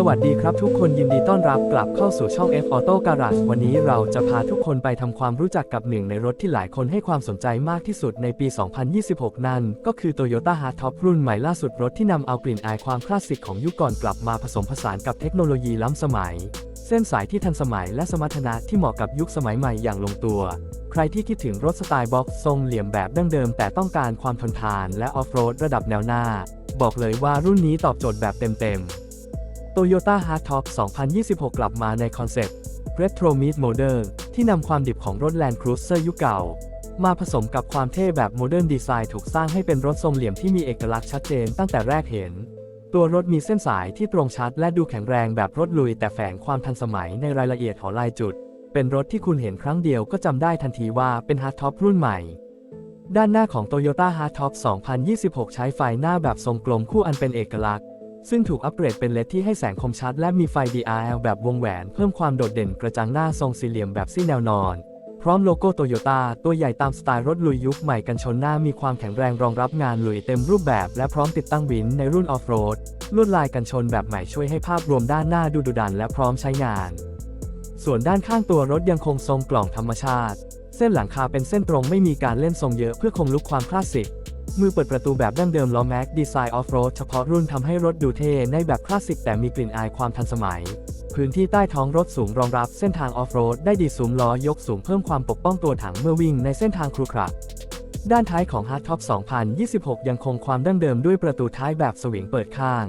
สวัสดีครับทุกคนยินดีต้อนรับกลับเข้าสู่ช่อง F Auto Garage วันนี้เราจะพาทุกคนไปทำความรู้จักกับหนึ่งในรถที่หลายคนให้ความสนใจมากที่สุดในปี 2026 นั่น ก็คือ Toyota Hardtop รุ่นใหม่ล่าสุดรถที่นำเอากลิ่นอายความคลาสสิกของยุคก่อนกลับมาผสมผสานกับเทคโนโลยีล้ำสมัย เส้นสายที่ทันสมัยและสมรรถนะที่เหมาะกับยุคสมัยใหม่อย่างลงตัว ใครที่คิดถึงรถสไตล์บ็อกซ์ทรงเหลี่ยมแบบดั้งเดิม แต่ต้องการความทนทาน และออฟโรดระดับแนวหน้า บอกเลยว่ารุ่นนี้ตอบโจทย์แบบเต็มๆ Toyota Hardtop 2026 กลับมาในคอนเซปต์ Retro Meet Modern ที่นำความดิบของรถ Land Cruiser ยุคเก่า มาผสมกับความเท่แบบ Modern Design ถูกสร้างให้เป็นรถทรงเหลี่ยมที่มีเอกลักษณ์ชัดเจนตั้งแต่แรกเห็น ตัวรถมีเส้นสายที่ตรงชัดและดูแข็งแรงแบบรถลุย แต่แฝงความทันสมัยในรายละเอียดของลายจุด เป็นรถที่คุณเห็นครั้งเดียวก็จำได้ทันทีว่าเป็น Hardtop รุ่นใหม่ด้านหน้าของ Toyota Hardtop 2026 ใช้ไฟหน้าแบบทรงกลมคู่อันเป็นเอกลักษณ์ ซึ่งถูกอัปเกรดเป็นเลดที่ให้แสงคมชัด และมีไฟ DRL แบบวงแหวน เพิ่มความโดดเด่นกระจังหน้าทรงสี่เหลี่ยมแบบซี่แนวนอน พร้อมโลโก้โตโยต้าตัวใหญ่ตามสไตล์รถลุยยุคใหม่กันชนหน้ามีความแข็งแรงรองรับงานลุยเต็มรูปแบบ และพร้อมติดตั้งวินในรุ่นออฟโรดลวดลายกันชนแบบใหม่ช่วยให้ภาพรวมด้านหน้าดูดุดันและพร้อมใช้งาน ส่วนด้านข้างตัวรถยังคงทรงกล่องธรรมชาติ เส้นหลังคาเป็นเส้นตรงไม่มีการเล่นทรงเยอะเพื่อคงลุกความคลาสสิก มือเปิดประตูแบบดั้งเดิมล้อแม็กดีไซน์ออฟโรดเฉพาะรุ่นทำให้รถดูเท่ในแบบคลาสสิกแต่มีกลิ่นอายความทันสมัย พื้นที่ใต้ท้องรถสูงรองรับเส้นทางออฟโรดได้ดีสูมล้อยกสูงเพิ่มความปกป้องตัวถังเมื่อวิ่งในเส้นทางครุขระด้านท้ายของ Hardtop 2026 ยังคงความดั้งเดิมด้วยประตูท้ายแบบสวิงเปิดข้าง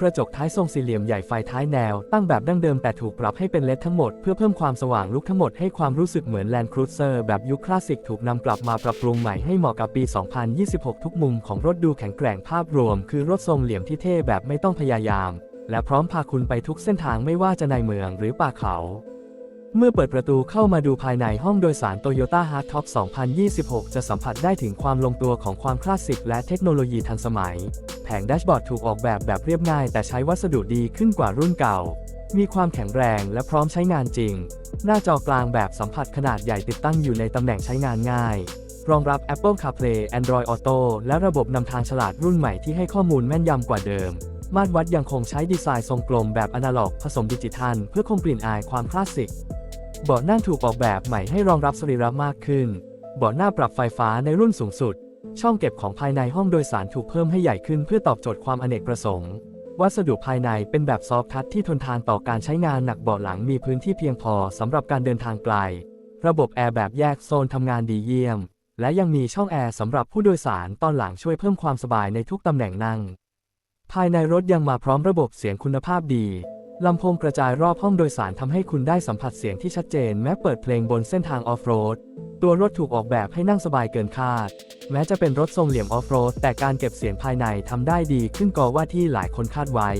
กระจกท้ายทรงสี่เหลี่ยมใหญ่ไฟท้ายแนว ตั้งแบบดั้งเดิมแต่ถูกปรับให้เป็นเลดทั้งหมดเพื่อเพิ่มความสว่างลุกทั้งหมดให้ความรู้สึกเหมือน Land Cruiser แบบยุคคลาสสิกถูกนำกลับมาปรับปรุงใหม่ให้เหมาะกับปี 2026 ทุกมุมของรถดูแข็งแกร่งภาพรวม คือรถทรงเหลี่ยมที่เท่แบบไม่ต้องพยายาม และพร้อมพาคุณไปทุกเส้นทางไม่ว่าจะในเมืองหรือป่าเขา เมื่อเปิดประตูเข้ามาดูภายในห้องโดยสาร Toyota Hardtop 2026 จะสัมผัสได้ถึงความลงตัวของความคลาสสิกและเทคโนโลยีทันสมัย แผงแดชบอร์ดถูกออกแบบแบบเรียบง่าย แต่ใช้วัสดุดีขึ้นกว่ารุ่นเก่า มีความแข็งแรงและพร้อมใช้งานจริง หน้าจอกลางแบบสัมผัสขนาดใหญ่ติดตั้งอยู่ในตำแหน่งใช้งานง่าย รองรับ Apple CarPlay Android Auto และระบบนำทางฉลาดรุ่นใหม่ที่ให้ข้อมูลแม่นยำกว่าเดิมมาตรวัดยังคงใช้ดีไซน์ทรงกลมแบบอนาล็อก ผสมดิจิทัล เพื่อคงกลิ่นอายความคลาสสิก เบาะนั่งถูกออกแบบใหม่ให้รองรับสรีระมากขึ้น เบาะหน้าปรับไฟฟ้าในรุ่นสูงสุด ช่องเก็บของภายในห้องโดยสารถูกเพิ่มให้ใหญ่ขึ้นเพื่อตอบโจทย์ความอเนกประสงค์ วัสดุภายในเป็นแบบซอฟทัชที่ทนทานต่อการใช้งานหนักเบาะหลังมีพื้นที่เพียงพอสำหรับการเดินทางไกล ระบบแอร์แบบแยกโซนทำงานดีเยี่ยม และยังมีช่องแอร์สำหรับผู้โดยสารตอนหลังช่วยเพิ่มความสบายในทุกตำแหน่งนั่ง ภายในรถยังมาพร้อมระบบเสียงคุณภาพดี ลำโพงกระจายรอบห้องโดยสารทำให้คุณได้สัมผัสเสียงที่ชัดเจนแม้เปิดเพลงบนเส้นทางออฟโรด ตัวรถถูกออกแบบให้นั่งสบายเกินคาด แม้จะเป็นรถทรงเหลี่ยมออฟโรด แต่การเก็บเสียงภายในทำได้ดีขึ้นกว่าว่าที่หลายคนคาดไว้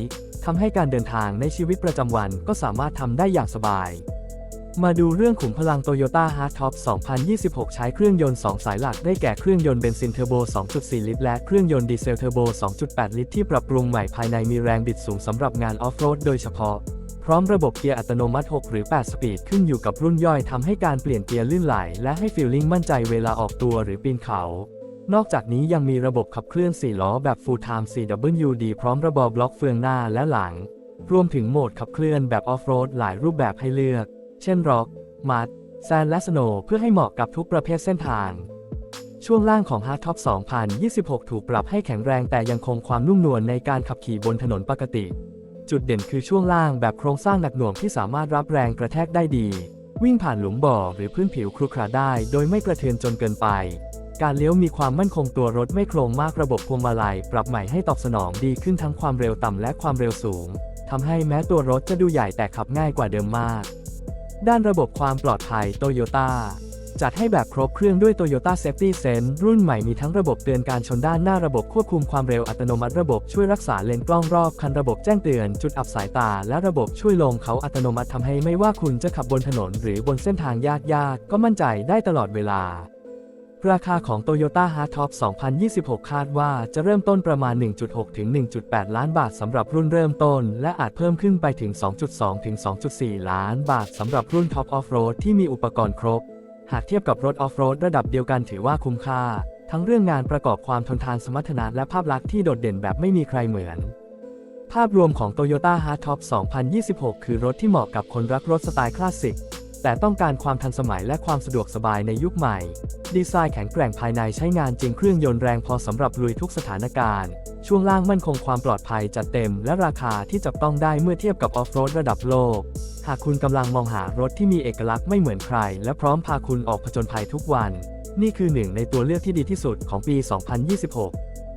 ทำให้การเดินทางในชีวิตประจำวันก็สามารถทำได้อย่างสบาย มาดูเรื่องขุมพลัง Toyota Hardtop 2026 ใช้เครื่องยนต์ 2 สายหลักได้แก่เครื่องยนต์เบนซินเทอร์โบ 2.4 ลิตร และเครื่องยนต์ดีเซลเทอร์โบ 2.8 ลิตร ที่ปรับปรุงใหม่ภายในมีแรงบิดสูงสำหรับงานออฟโรดโดยเฉพาะ พร้อมระบบเกียร์อัตโนมัติ 6 หรือ 8 สปีดขึ้นอยู่กับรุ่นย่อยทำให้การเปลี่ยนเกียร์ลื่นไหล และให้ฟีลลิ่งมั่นใจเวลาออกตัวหรือปีนเขา นอกจากนี้ยังมีระบบขับเคลื่อน 4 ล้อแบบ Full Time CWD พร้อมระบบบล็อกเฟืองหน้าและหลัง รวมถึงโหมดขับเคลื่อนแบบออฟโรดหลายรูปแบบให้เลือก เช่นร็อก มัด แซนและสโนว์เพื่อให้เหมาะกับทุกประเภทเส้นทาง ช่วงล่างของ Hardtop 2026 ถูกปรับให้แข็งแรงแต่ยังคงความนุ่มนวลในการขับขี่บนถนนปกติ จุดเด่นคือช่วงล่างแบบโครงสร้างหนักหน่วงที่สามารถรับแรงกระแทกได้ดี วิ่งผ่านหลุมบ่อหรือพื้นผิวครุขระได้ โดยไม่กระเทือนจนเกินไปการเลี้ยวมีความมั่นคงตัวรถไม่โครงมากระบบพวงมาลัย ปรับใหม่ให้ตอบสนองดีขึ้นทั้งความเร็วต่ำและความเร็วสูงทำให้แม้ตัวรถจะดูใหญ่แต่ขับง่ายกว่าเดิมมาก ด้านระบบความปลอดภัยโตโยต้าจัดให้แบบครบเครื่องด้วย Toyota Safety Sense รุ่นใหม่มีทั้งระบบเตือนการชนด้านหน้าระบบควบคุมความเร็วอัตโนมัติระบบช่วยรักษาเลนกล้องรอบคันระบบแจ้งเตือนจุดอับสายตา และระบบช่วยลงเขาอัตโนมัติทำให้ไม่ว่าคุณจะขับบนถนน หรือบนเส้นทางยากๆก็มั่นใจได้ตลอดเวลา ราคาของ Toyota Hardtop 2026 คาดว่าจะเริ่มต้นประมาณ 1.6 ถึง 1.8 ล้านบาทสำหรับรุ่นเริ่มต้น และอาจเพิ่มขึ้นไปถึง 2.2 ถึง 2.4 ล้านบาทสำหรับรุ่น Top Off Road ที่มีอุปกรณ์ครบ หากเทียบกับรถออฟโรดระดับเดียวกันถือว่าคุ้มค่า ทั้งเรื่องงานประกอบความทนทานสมรรถนะและภาพลักษณ์ที่โดดเด่นแบบไม่มีใครเหมือน ภาพรวมของ Toyota Hardtop 2026 คือรถที่เหมาะกับคนรักรถสไตล์คลาสสิก แต่ต้องการความทันสมัยและความสะดวกสบายในยุคใหม่ ดีไซน์แข็งแกร่งภายในใช้งานจริงเครื่องยนต์แรงพอสำหรับลุยทุกสถานการณ์ ช่วงล่างมั่นคงความปลอดภัยจัดเต็ม และราคาที่จับต้องได้เมื่อเทียบกับออฟโรดระดับโลก หากคุณกำลังมองหารถที่มีเอกลักษณ์ไม่เหมือนใคร และพร้อมพาคุณออกผจญภัยทุกวัน นี่คือหนึ่งในตัวเลือกที่ดีที่สุดของปี 2026